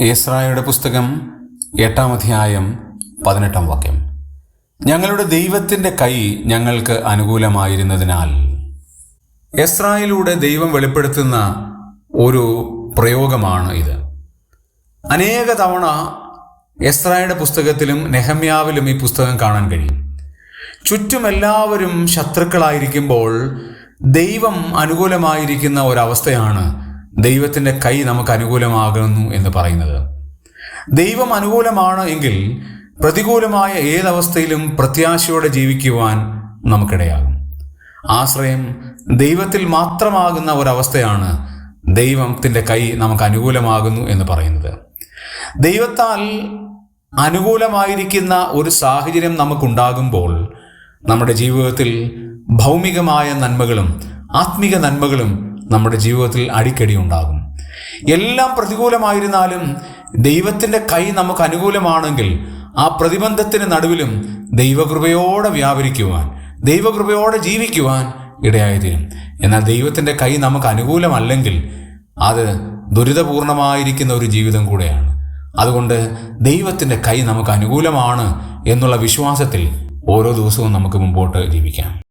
ഏസ്രായുടെ പുസ്തകം എട്ടാം അധ്യായം പതിനെട്ടാം വാക്യം. ഞങ്ങളുടെ ദൈവത്തിന്റെ കൈ ഞങ്ങൾക്ക് അനുകൂലമായിരുന്നതിനാൽ എസ്രായിലൂടെ ദൈവം വെളിപ്പെടുത്തുന്ന ഒരു പ്രയോഗമാണ് ഇത്. അനേക തവണ എസ്രായുടെ പുസ്തകത്തിലും നെഹമ്യാവിലും ഈ പുസ്തകം കാണാൻ കഴിയും. ചുറ്റും എല്ലാവരും ശത്രുക്കളായിരിക്കുമ്പോൾ ദൈവം അനുകൂലമായിരിക്കുന്ന ഒരവസ്ഥയാണ് ദൈവത്തിന്റെ കൈ നമുക്ക് അനുകൂലമാകുന്നു എന്ന് പറയുന്നത്. ദൈവം അനുകൂലമാണ് എങ്കിൽ പ്രതികൂലമായ ഏതവസ്ഥയിലും പ്രത്യാശയോടെ ജീവിക്കുവാൻ നമുക്കിടയാകും. ആശ്രയം ദൈവത്തിൽ മാത്രമാകുന്ന ഒരവസ്ഥയാണ് ദൈവത്തിന്റെ കൈ നമുക്ക് അനുകൂലമാകുന്നു എന്ന് പറയുന്നത്. ദൈവത്താൽ അനുകൂലമായിരിക്കുന്ന ഒരു സാഹചര്യം നമുക്കുണ്ടാകുമ്പോൾ നമ്മുടെ ജീവിതത്തിൽ ഭൗമികമായ നന്മകളും ആത്മീക നന്മകളും നമ്മുടെ ജീവിതത്തിൽ അടിക്കടി ഉണ്ടാകും. എല്ലാം പ്രതികൂലമായിരുന്നാലും ദൈവത്തിന്റെ കൈ നമുക്ക് അനുകൂലമാണെങ്കിൽ ആ പ്രതിബന്ധത്തിന് നടുവിലും ദൈവകൃപയോടെ വ്യാപരിക്കുവാൻ ദൈവകൃപയോടെ ജീവിക്കുവാൻ ഇടയായിത്തീരും. എന്നാൽ ദൈവത്തിന്റെ കൈ നമുക്ക് അനുകൂലമല്ലെങ്കിൽ അത് ദുരിതപൂർണമായിരിക്കുന്ന ഒരു ജീവിതം കൂടെയാണ്. അതുകൊണ്ട് ദൈവത്തിന്റെ കൈ നമുക്ക് അനുകൂലമാണ് എന്നുള്ള വിശ്വാസത്തിൽ ഓരോ ദിവസവും നമുക്ക് മുമ്പോട്ട് ജീവിക്കാം.